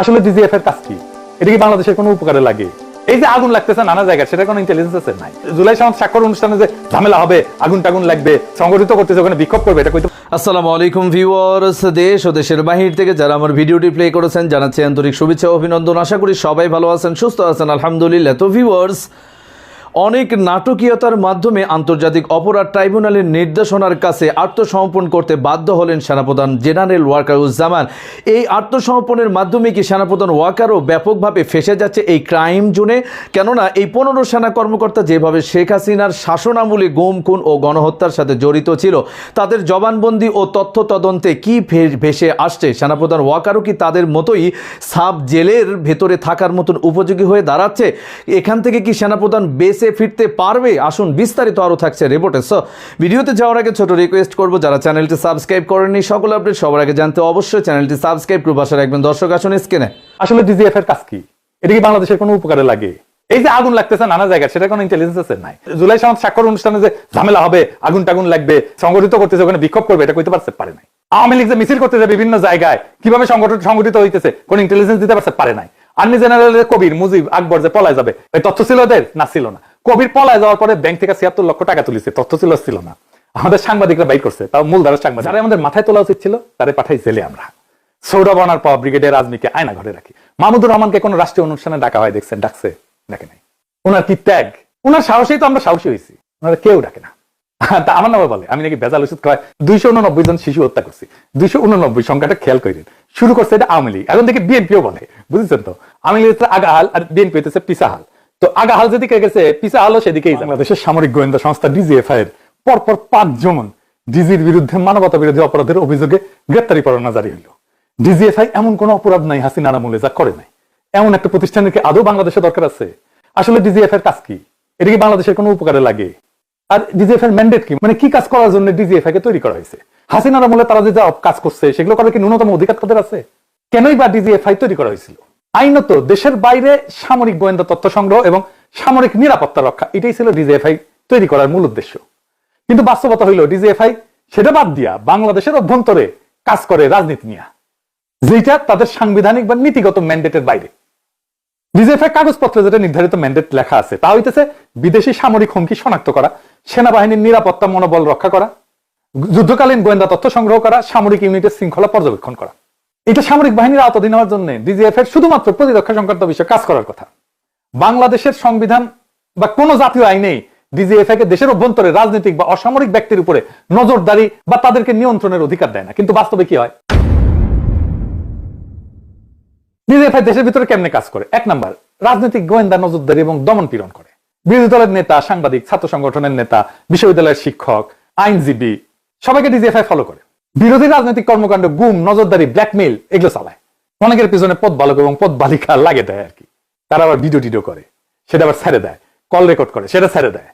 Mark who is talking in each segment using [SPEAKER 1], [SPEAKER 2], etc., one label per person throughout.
[SPEAKER 1] আসলে ডিজিএফ এর কাজ কি? এটা কি বাংলাদেশের কোনো উপকারে লাগে? এই যে আগুন লাগতেছে নানা জায়গায় সেটা কোনো ইন্টেলিজেন্স আছে? নাই। জুলাই সমাজ স্বাক্ষর অনুষ্ঠানে যে ঝামেলা হবে, আগুন টাগুন লাগবে, সংগঠিত করতেছে, ওখানে বিক্ষোভ করবে, এটা কইতে
[SPEAKER 2] আসসালামু আলাইকুম ভিউয়ার্স দেশ ও দেশের বাহির থেকে যারা আমার ভিডিওটি প্লে করেছেন, জানাচ্ছি আন্তরিক শুভেচ্ছা অভিনন্দন। আশা করি সবাই ভালো আছেন, সুস্থ আছেন, আলহামদুলিল্লাহ। তো ভিউয়ার্স অনেক নাটকীয়তার মাধ্যমে আন্তর্জাতিক অপরাধ ট্রাইব্যুনালের নির্দেশনার কাছে আত্মসমর্পণ করতে বাধ্য হলেন সেনাপ্রধান জেনারেল ওয়াকারুজ্জামান। এই আত্মসমর্পণের মাধ্যমে কি সেনাপ্রধান ওয়াকারও ব্যাপকভাবে ফেসে যাচ্ছে এই ক্রাইম জোনে? কেননা এই পনেরো সেনা কর্মকর্তা যেভাবে শেখ হাসিনার শাসনামূলে গুম, খুন ও গণহত্যার সাথে জড়িত ছিল, তাদের জবানবন্দি ও তথ্য তদন্তে কি ভেসে আসছে? সেনাপ্রধান ওয়াকারও কি তাদের মতোই সাব জেলের ভেতরে থাকার মতন উপযোগী হয়ে দাঁড়াচ্ছে? এখান থেকে কি সেনাপ্রধান বেসে ফিরতে পারবে? আসুন বিস্তারিত আরও থাকছে রিপোর্টে। সো ভিডিওতে যাওয়ার আগে ছোট রিকোয়েস্ট করব, যারা চ্যানেলটি সাবস্ক্রাইব করেননি, সকল আপডেট সবার আগে জানতে অবশ্যই চ্যানেলটি সাবস্ক্রাইব করে পাশে রাখবেন দর্শক আসুন স্ক্রিনে
[SPEAKER 1] আসলে ডিজিএফ এর কাজ কি? এটা কি বাংলাদেশের কোনো উপকারে লাগে? এই যে আগুন লাগতেছে নানা জায়গায় সেটা কোনো ইন্টেলিজেন্স আছে? নাই। জুলাই সমাজ স্বাক্ষর অনুষ্ঠানে যে ঝামেলা হবে, আগুন টাগুন লাগবে, সংগঠিত করতেছে, ওখানে বিক্ষোভ করবে, এটা কইতে পারছে? পারে নাই। আওয়ামী লীগ যে মিছিল করতেছে বিভিন্ন জায়গায়, কীভাবে সংগঠন সংগঠিত হইতেছে, কোন ইন্টেলিজেন্স দিতে পারছে? পারে নাই। আর্মি জেনারেলের কবির মুজিব আকবর যে পলায় যাবে ওই তথ্য ছিল ওদের? না, ছিল না। কবির পলায় যাওয়ার পরে ব্যাংক থেকে ছিয়াত্তর লক্ষ টাকা তুলিছে, তথ্য ছিল ছিল না। আমাদের সাংবাদিকরা বাইক করছে, তাও মূলধারার সাংবাদিক। যারা আমাদের মাথায় তোলা উচিত ছিল তারে পাঠাই জেলে আমরা। সৌরভ আনার পর ব্রিগেডিয়ার আজমিকে আয়না ঘরে রাখি। মাহমুদুর রহমানকে কোন রাষ্ট্রীয় অনুষ্ঠানে ডাকা হয়, দেখছেন, ডাকছে, ডাকে নাই। ওনার কি ত্যাগ? ওনার সাহসেই তো আমরা সাহসী হয়েছি। ওনারা কেউ ডাকে না। তা আমার নামে বলে, আমি নাকি বেজাল ওষুধ খাওয়াই দুইশো উননব্বই জন শিশু হত্যা করছি। দুইশো উননব্বই সংখ্যাটা খেয়াল করেন শুরু করছে এটা আওয়ামী লীগ। এখন দেখি বিএনপিও বলে, বুঝেছেন তো? আওয়ামী লীগ আগাহাল আর বিএনপি হচ্ছে পিসাহাল। তো আগাহাল যেদিকে গেছে পিসাহালও সেদিকেই বাংলাদেশের সামরিক গোয়েন্দা সংস্থা ডিজিএফআই এর পরপর পাঁচজন ডিজির বিরুদ্ধে মানবতা বিরোধী অপরাধের অভিযোগে গ্রেপ্তারি পরোয়ানা জারি হইল। ডিজিএফআই এমন কোন অপরাধ নাই হাসিনা আমলে যা করে নাই। এমন একটা প্রতিষ্ঠানের কি আদৌ বাংলাদেশে দরকার আছে? আসলে ডিজিএফ এর কাজ কি? এটা কি বাংলাদেশের কোনো উপকারে লাগে? আর ডিজিএফ এর ম্যান্ডেট কি? মানে কি কাজ করার জন্য ডিজিএফআই কে তৈরি করা হয়েছে? হাসিনার আমলে তারা যে যা কাজ করছে, সেগুলো করার কি ন্যূনতম অধিকার তাদের আছে? কেনই বা ডিজিএফআই তৈরি করা হয়েছিল? আইনত দেশের বাইরে সামরিক গোয়েন্দা তথ্য সংগ্রহ এবং সামরিক নিরাপত্তা রক্ষা, এটাই ছিল ডিজিএফআই তৈরি করার মূল উদ্দেশ্য। কিন্তু বাস্তবতা হইল, ডিজিএফআই সেটা বাদ দিয়া বাংলাদেশের অভ্যন্তরে কাজ করে রাজনীতি নিয়ে যেটা তাদের সাংবিধানিক বা নীতিগত ম্যান্ডেটের বাইরে। ডিজিএফআই কাগজপত্রে যেটা নির্ধারিত ম্যান্ডেট লেখা আছে, তা হইতেছে বিদেশি সামরিক হুমকি শনাক্ত করা, সেনাবাহিনীর নিরাপত্তা মনোবল রক্ষা করা, যুদ্ধকালীন গোয়েন্দা তথ্য সংগ্রহ করা, সামরিক ইউনিটের শৃঙ্খলা পর্যবেক্ষণ করা। এটা সামরিক বাহিনীর আওতাধীন হওয়ার জন্য ডিজিএফ এর শুধুমাত্র প্রতিরক্ষা সংক্রান্ত বিষয়ে কাজ করার কথা। বাংলাদেশের সংবিধান বা কোনো জাতীয় আইনেই ডিজিএফআই কে দেশের অভ্যন্তরে রাজনৈতিক বা অসামরিক ব্যক্তির উপরে নজরদারি বা তাদেরকে নিয়ন্ত্রণের অধিকার দেয় না। কিন্তু বাস্তবে কি হয়? ডিজিএফআই দেশের ভিতরে কেমনে কাজ করে? এক নাম্বার, রাজনৈতিক গোয়েন্দা নজরদারি এবং দমন পীড়ন করে। বিরোধী দলের নেতা, সাংবাদিক, ছাত্র সংগঠনের নেতা, বিশ্ববিদ্যালয়ের শিক্ষক, আইনজীবী, সবাইকে ডিজিএফআই ফলো করে। বিরোধী রাজনৈতিক কর্মকাণ্ড, গুম, নজরদারি ব্ল্যাকমেইল এগুলো চালায়। অনেকের পিছনে পদ বালক এবং পদ বালিকা লাগে দেয় আর কি। তারা আবার ভিডিও টিডিও করে, সেটা আবার ছেড়ে দেয় কল রেকর্ড করে, সেটা ছেড়ে দেয়।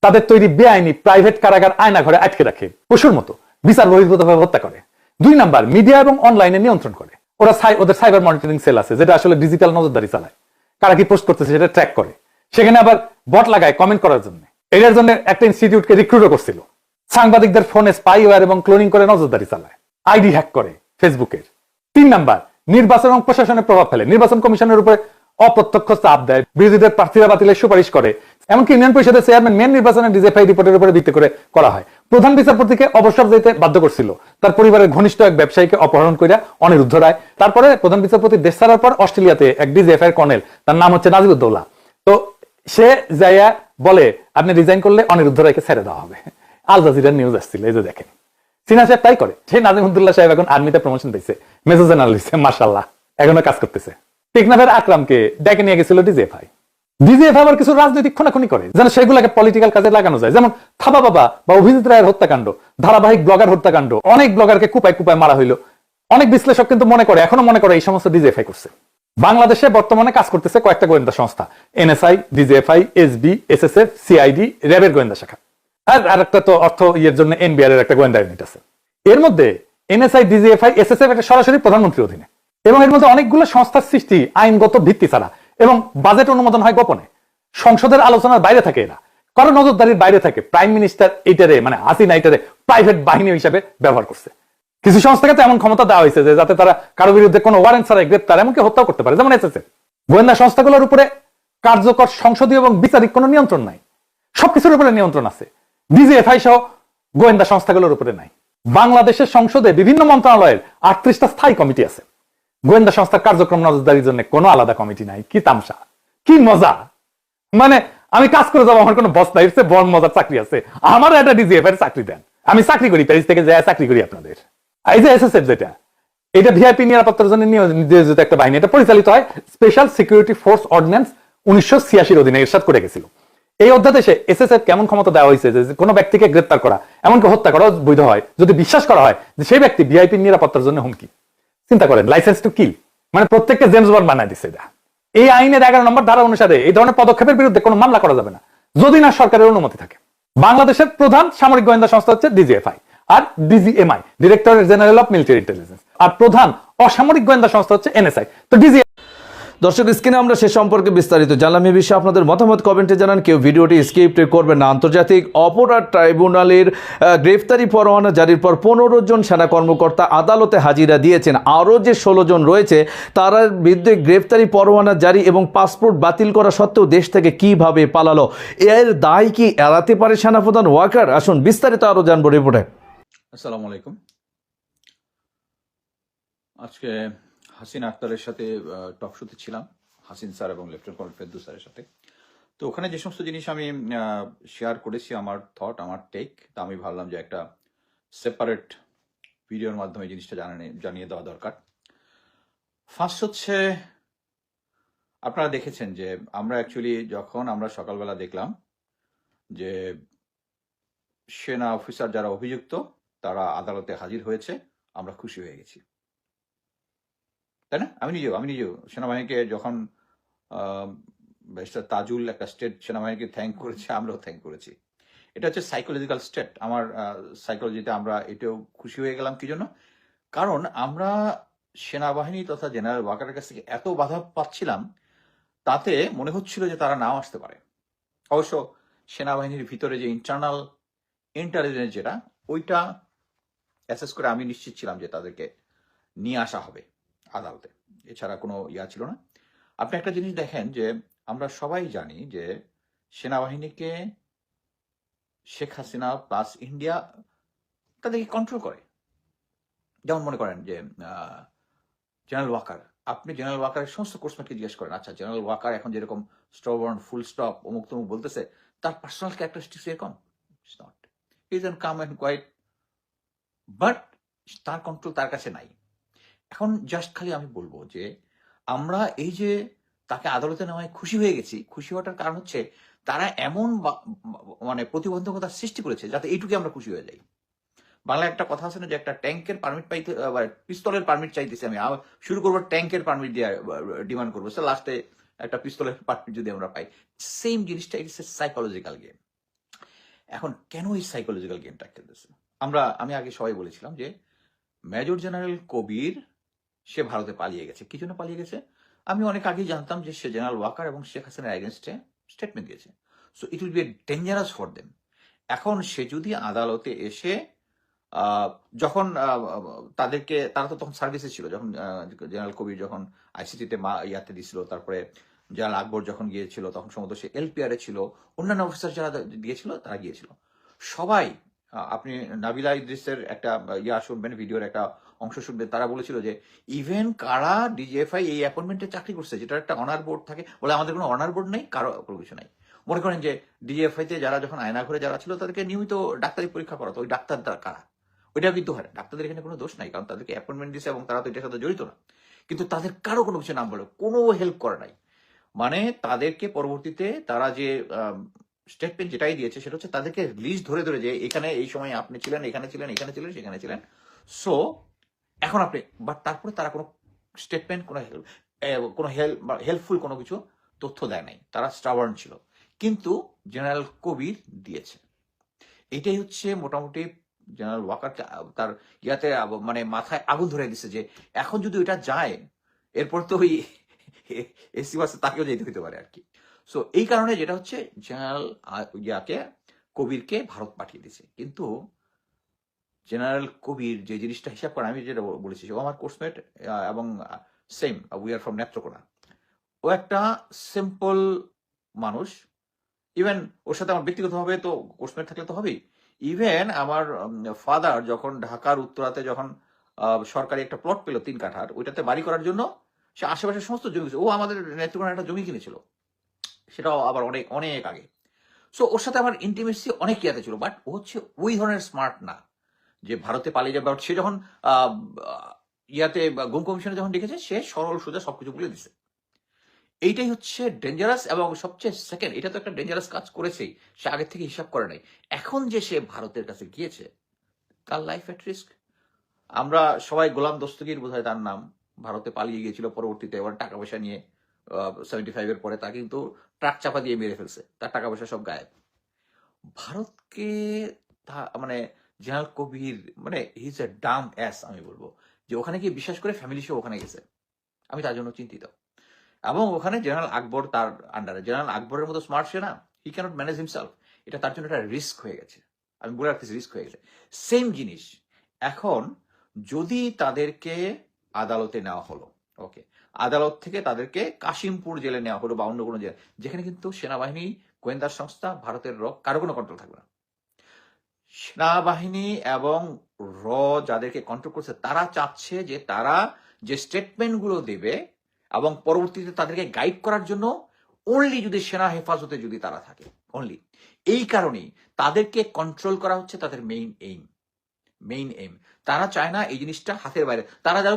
[SPEAKER 1] তাদের তৈরি বেআইনি প্রাইভেট কারাগার আয়না ঘরে আটকে রাখে, পশুর মতো। বিচার বহির্ভূতভাবে হত্যা করে। দুই নাম্বার মিডিয়া এবং অনলাইনে নিয়ন্ত্রণ করে। ওরা সাই- ওদের সাইবার মনিটরিং সেল আছে, যেটা আসলে ডিজিটাল নজরদারি চালায়। কারা কি পোস্ট করতেছে সেটা ট্র্যাক করে। সেখানে আবার বট লাগায় কমেন্ট করার জন্য। এটার জন্য একটা ইনস্টিটিউটকে রিক্রুটও করছিল। সাংবাদিকদের ফোনে স্পাইওয়্যার এবং ক্লোনিং করে নজরদারি চালায়। আইডি হ্যাক করে ফেসবুকের। তিন নাম্বার, নির্বাচন এবং প্রশাসনের প্রভাব ফেলে। নির্বাচন কমিশনের উপরে অপ্রত্যক্ষ চাপ দেয়। বিরোধীদের প্রার্থীরা বাতিলের সুপারিশ করে। এমনকি ইউনিয়ন পরিষদের চেয়ারম্যান মেন নির্বাচনের ডিজেফাই রিপোর্টের উপরে ভিত্তি করে করা হয়। প্রধান বিচারপতিকে অবসর যেতে বাধ্য করছিল। তার পরিবারের ঘনিষ্ঠ এক ব্যবসায়ীকে অপহরণ করে অনিরুদ্ধ রায়। তারপরে প্রধান বিচারপতি দেশ ছাড়ার পর অস্ট্রেলিয়াতে এক ডিজেফআই কর্নেল। তার নাম হচ্ছে নাজিবুদ্দৌলা। তো সে যাইয়া বলে, আপনি রিজাইন করলে অনিরুদ্ধ রায়কে ছেড়ে দেওয়া হবে। আল জাজিরার নিউজ আসছিল, এই যে দেখেন। সিনা সাহেব তাই করে। সেই নাজিমুদ্দুল্লাহ সাহেব এখন আর্মিতে প্রমোশন পেয়েছে মেজর জেনারেল হয়েছে মার্শাল্লাহ এখনও কাজ করতেছে। টেকনাফের আকরামকে ডেকে নিয়ে গেছিল ডিজিএফআই ডিজিএফআই আবার কিছু রাজনৈতিক খুনাখুনি করে, যেন সেগুলোকে পলিটিক্যাল কাজে লাগানো যায়। যেমন থাবা বাবা বা অভিজিৎ রায়ের হত্যাকাণ্ড, ধারাবাহিক ব্লগার হত্যাকাণ্ড, অনেক ব্লগারকে কুপায় কুপায় মারা হইল। অনেক বিশ্লেষক কিন্তু মনে করে, এখনও মনে করে এই সমস্ত ডিজিএফআই করছে। বাংলাদেশে বর্তমানে কাজ করতেছে কয়েকটা গোয়েন্দা সংস্থা NSI DGFI SB SSF CID র্যাবের গোয়েন্দা শাখা। আর আরেকটা তো অর্থ ইয়ের জন্য এনবিআর এর একটা গোয়েন্দা ইউনিট আছে। এর মধ্যে এনএসআই ডিজিএফআই এসএসএফ এটা সরাসরি প্রধানমন্ত্রীর অধীনে। এবং এর মধ্যে অনেকগুলো সংস্থার সৃষ্টি, আইনগত ভিত্তি ছাড়া। এবং বাজেট অনুমোদন হয় গোপনে। সংসদের আলোচনার বাইরে থাকে এরা। কারও নজরদারির বাইরে থাকে। প্রাইম মিনিস্টার এইটারে মানে হাসিনা এইটারে প্রাইভেট বাহিনী হিসাবে ব্যবহার করছে। কিছু সংস্থাকে তো এমন ক্ষমতা দেওয়া হয়েছে যে যাতে তারা কারও বিরুদ্ধে কোনো ওয়ারেন্ট ছাড়াই গ্রেপ্তার, এমনকি হত্যা করতে পারে। যেমন এসেছে গোয়েন্দা সংস্থাগুলোর উপরে কার্যকর সংসদীয় এবং বিচারিক কোনো নিয়ন্ত্রণ নাই। সবকিছুর উপরে নিয়ন্ত্রণ আছে। ডিজিএফআই সহ গোয়েন্দা সংস্থাগুলোর উপরে নাই। বাংলাদেশের সংসদে বিভিন্ন মন্ত্রণালয়ের আটত্রিশটা স্থায়ী কমিটি আছে। গোয়েন্দা সংস্থার কার্যক্রম নজরদারির জন্য কোনো আলাদা কমিটি নাই। কি তামসা, কি মজা। মানে আমি কাজ করে যাব, আমার কোনো বস নাই বড় মজার চাকরি আছে। আমার একটা ডিজিএফ এর চাকরি দেন। আমি চাকরি করি, প্যারিস থেকে যাই চাকরি করি আপনাদের। এই যে এসএসএফ যেটা, এটা ভিআইপি নিরাপত্তার জন্য নিয়োজিত একটা বাহিনী। এটা পরিচালিত হয় স্পেশাল সিকিউরিটি ফোর্স অর্ডিন্যান্স উনিশশো ছিয়াশির অধীনে, এরশাদ করে গেছিল। এই অধ্যাদেশে এসএসএফ কেমন ক্ষমতা দেওয়া হয়েছে? যে কোনো ব্যক্তিকে গ্রেপ্তার করা, এমনকি হত্যা করা বৈধ হয়। যদি বিশ্বাস করা হয় যে সেই ব্যক্তি ভিআইপি নিরাপত্তার জন্য হুমকি। চিন্তা করেন লাইসেন্স টু কিল মানে প্রত্যেককে জেমস বন্ড বানায় দিচ্ছে এটা। এই আইনের এগারো নম্বর ধারা অনুসারে এই ধরনের পদক্ষেপের বিরুদ্ধে কোনো মামলা করা যাবে না। যদি না সরকারের অনুমতি থাকে। বাংলাদেশের প্রধান সামরিক গোয়েন্দা সংস্থা হচ্ছে DGFI R DGMI directorate general of military intelligence আর প্রধান অসামরিক গোয়েন্দা সংস্থা হচ্ছে এনএসআই তো ডিজি
[SPEAKER 2] দর্শক, স্ক্রিনে আমরা সে সম্পর্কে বিস্তারিত জানলাম। এ বিষয়ে আপনাদের মতামত কমেন্টে জানান। কেউ ভিডিওটি স্কিপ করবেন না। আন্তর্জাতিক অপরাধ ট্রাইব্যুনালের গ্রেফতারি পরোয়ানা জারির পর পনেরো জন সেনা কর্মকর্তা আদালতে হাজিরা দিয়েছেন। আরও যে ষোলো জন রয়েছে, তার বিরুদ্ধে গ্রেফতারি পরোয়ানা জারি এবং পাসপোর্ট বাতিল করা সত্ত্বেও দেশ থেকে কীভাবে পালালো এর দায় কি এড়াতে পারে সেনাপ্রধান ওয়াকার? আসুন, বিস্তারিত আরও জানব রিপোর্টে।
[SPEAKER 3] আসসালামু আলাইকুম। আজকে হাসিন আক্তারের সাথে টক শোতে ছিলাম, হাসিন স্যার এবং লেফটেন্যান্ট কর্নেল ফেদ্দু স্যারের সাথে। তো ওখানে যে সমস্ত জিনিস আমি শেয়ার করেছি, আমার থট আমার টেক তা আমি ভাবলাম যে একটা সেপারেট ভিডিওর মাধ্যমে জিনিসটা জানানি, জানিয়ে দেওয়া দরকার। ফার্স্ট হচ্ছে, আপনারা দেখেছেন যে আমরা অ্যাকচুয়ালি যখন আমরা সকালবেলা দেখলাম যে সেনা অফিসার যারা অভিযুক্ত, তারা আদালতে হাজির হয়েছে, আমরা খুশি হয়ে গেছি। তাই না? আমি নিজেও আমি নিজেও। সেনাবাহিনীকে যখন তাজুল একটা স্টেট সেনাবাহিনীকে থ্যাংক করেছে, আমরাও থ্যাংক করেছি। এটা হচ্ছে সাইকোলজিক্যাল স্টেট আমার সাইকোলজিতে আমরা এটাও খুশি হয়ে গেলাম, কি জন্য? কারণ আমরা সেনাবাহিনী তথা জেনারেল ওয়াকারের কাছ থেকে এত বাধা পাচ্ছিলাম, তাতে মনে হচ্ছিল যে তারা নাও আসতে পারে। অবশ্য সেনাবাহিনীর ভিতরে যে ইন্টারনাল ইন্টেলিজেন্স যেটা, ওইটা অ্যাসেস করে আমি নিশ্চিত ছিলাম যে তাদেরকে নিয়ে আসা হবে। আদালতে। এছাড়া কোনো ইয়া ছিল না। আপনি একটা জিনিস দেখেন যে, আমরা সবাই জানি যে, সেনাবাহিনীকে শেখ হাসিনা প্লাস ইন্ডিয়া তাদেরকে কন্ট্রোল করে। যেমন মনে করেন যে জেনারেল ওয়াকার আপনি জেনারেল ওয়াকারের সমস্ত কোর্সমেটকে জিজ্ঞেস করেন আচ্ছা জেনারেল ওয়াকার এখন যেরকম স্ট্রবর্ন ফুল স্টপ অমুক তমুক বলতেছে, তার পার্সোনাল ক্যারেক্টারিস্টিক্স এরকম? It's not is an calm and quiet but তার কন্ট্রোল তার কাছে নাই। এখন জাস্ট খালি আমি বলব যে, আমরা এই যে তাকে আদালতে নেওয়ায় খুশি হয়ে গেছি, খুশি হওয়াটার কারণ হচ্ছে তারা এমন মানে প্রতিবন্ধকতা সৃষ্টি করেছে যাতে এইটুকু আমরা খুশি হয়ে যাই। বাংলায় একটা কথা আছে না যে, একটা ট্যাঙ্কের পারমিট পাইতে পিস্তলের পারমিট চাইতেছি আমি শুরু করব ট্যাঙ্কের পারমিট দিয়ে ডিমান্ড করব। লাস্টে একটা পিস্তলের পারমিট যদি আমরা পাই সেম জিনিসটা ইটস এ সাইকোলজিক্যাল গেম এখন কেন এই সাইকোলজিক্যাল গেমটা খেলতেছে? আমরা, আমি আগে সবাই বলেছিলাম যে মেজর জেনারেল কবির সে ভারতে পালিয়ে গেছে। কি জন্য পালিয়ে গেছে? আমি অনেক আগেই জানতাম যে সে জেনারেল ওয়াকার এবং শেখ হাসিনার এগেনস্টে স্টেটমেন্ট দিয়েছে। So it will be dangerous for them এখন সে যদি আদালতে এসে যখন তাদেরকে, তারা তো তখন সার্ভিসে ছিল, যখন জেনারেল কবির যখন আইসিটিতে মা, ইয়াতে দিছিল, তারপরে জেনারেল আকবর যখন গিয়েছিল, তখন সম্ভবত সে এলপিআরে ছিল, অন্যান্য অফিসার যারা গিয়েছিল তারা গিয়েছিল। সবাই আপনি নাবিলা ইদ্রিসের একটা ইয়া শুনবেন ভিডিওর একটা অংশ শুনবেন তারা বলেছিল যে ইভেন কারা ডিজিএফআই এই অ্যাপয়েন্টমেন্টে চাকরি করছে যেটা একটা অনার বোর্ড থাকে, বলে আমাদের কোনো অনার বোর্ড নেই, কারও কোনো কিছু নাই। মনে করেন যে ডিজিএফআই তে যারা যখন আয়না ঘরে যারা ছিল, তাদেরকে নিয়মিত ডাক্তারি পরীক্ষা করাতো, ওই ডাক্তার দ্বারা কারা? ওইটাও কিন্তু হয়। ডাক্তারদের এখানে কোনো দোষ নাই, কারণ তাদেরকে অ্যাপয়েন্টমেন্ট দিছে এবং তারা তো এটার সাথে জড়িত না। কিন্তু তাদের কারও কোনো কিছু নাম বলে, কোনো হেল্প করে নাই। মানে তাদেরকে পরবর্তীতে তারা যে স্টেটমেন্ট যেটাই দিয়েছে, সেটা হচ্ছে তাদেরকে লিস্ট ধরে ধরে যে, এখানে এই সময় আপনি ছিলেন, এখানে ছিলেন এখানে ছিলেন, সেখানে ছিলেন। সো এখন আপনি বাট তারপরে তারা কোনো স্টেটমেন্ট কোনো কোনো হেল্প হেল্পফুল কোনো কিছু তথ্য দেয় নাই। তারা স্টাবার্ন ছিল। কিন্তু জেনারেল কবির দিয়েছে। এটাই হচ্ছে মোটামুটি জেনারেল ওয়াকার তার ইয়াতে মানে মাথায় আগুন ধরে দিছে যে, এখন যদি ওইটা যায়, এরপর তো ওই এসি বাসে তাকেও যেতে হতে পারে আর কি সো এই কারণে যেটা হচ্ছে জেনারেল ইয়াকে, কবিরকে ভারত পাঠিয়ে দিছে। কিন্তু জেনারেল কবির যে জিনিসটা হিসাব করে, আমি যেটা বলেছি ও আমার কোর্সমেট এবং same we are from Netrokona. ও একটা সিম্পল মানুষ। ইভেন ওর সাথে আমার ব্যক্তিগতভাবে তো কোর্সমেট থাকলে তো হবেই। ইভেন আমার ফাদার যখন ঢাকার উত্তরাতে যখন সরকারি একটা প্লট পেল তিন কাঠার, ওইটাতে বাড়ি করার জন্য সে আশেপাশের সমস্ত জমি ও আমাদের নেত্রকোনা একটা জমি কিনেছিল। সেটাও আবার অনেক অনেক আগে। সো ওর সাথে আমার ইন্টিমেসি অনেক ইয়াতে ছিল বাট ও হচ্ছে ওই ধরনের স্মার্ট না। যে ভারতে পালিয়ে যাবে, সে যখন ইয়াতে গুম কমিশনে যখন ডেকেছে, সে সরল সোজা সবকিছু বলে দিছে। এইটাই হচ্ছে ডেঞ্জারাস এবং সবচেয়ে সেকেন্ড এটা তো একটা ডেঞ্জারাস কাজ করেছেই, সে আগে থেকে হিসাব করে নাই। এখন যে সে ভারতের কাছে গিয়েছে, তার লাইফ এট রিস্ক আমরা সবাই গোলাম দস্তগীর বোধহয় তার নাম, ভারতে পালিয়ে গিয়েছিল পরবর্তীতে, এবার টাকা পয়সা নিয়ে সেভেন্টি ফাইভের পরে, তা কিন্তু ট্রাক চাপা দিয়ে মেরে ফেলছে, তার টাকা পয়সা সব গায়েব। ভারতকে তা- মানে জেনারেল কবির মানে হিজ এ ডাম অ্যাস আমি বলব, যে ওখানে গিয়ে বিশ্বাস করে ফ্যামিলি সহ ওখানে গেছে। আমি তার জন্য চিন্তিত। এবং ওখানে জেনারেল আকবর তার আন্ডারে জেনারেল আকবরের মতো স্মার্ট সে না হি ক্যানট ম্যানেজ হিমসেলফ এটা তার জন্য একটা রিস্ক হয়ে গেছে। আমি বলে রাখতেছি রিস্ক হয়ে গেছে। সেম জিনিস, এখন যদি তাদেরকে আদালতে নেওয়া হলো ওকে আদালত থেকে তাদেরকে কাশিমপুর জেলে নেওয়া হলো বা অন্য কোনো জেলে, যেখানে কিন্তু সেনাবাহিনী, গোয়েন্দা সংস্থা, ভারতের রক কারও কোনো কন্ট্রোল থাকবে না। সেনাবাহিনী এবং র যাদেরকে কন্ট্রোল করছে, তারা চাচ্ছে যে তারা যে স্টেটমেন্টগুলো দেবে এবং পরবর্তীতে তাদেরকে গাইড করার জন্য অনলি যদি সেনা হেফাজতে যদি তারা থাকে অনলি এই কারণেই তাদেরকে কন্ট্রোল করা হচ্ছে তাদের মেইন এইম মেইন এইম তারা চায় না এই জিনিসটা হাতের বাইরে, তারা যারা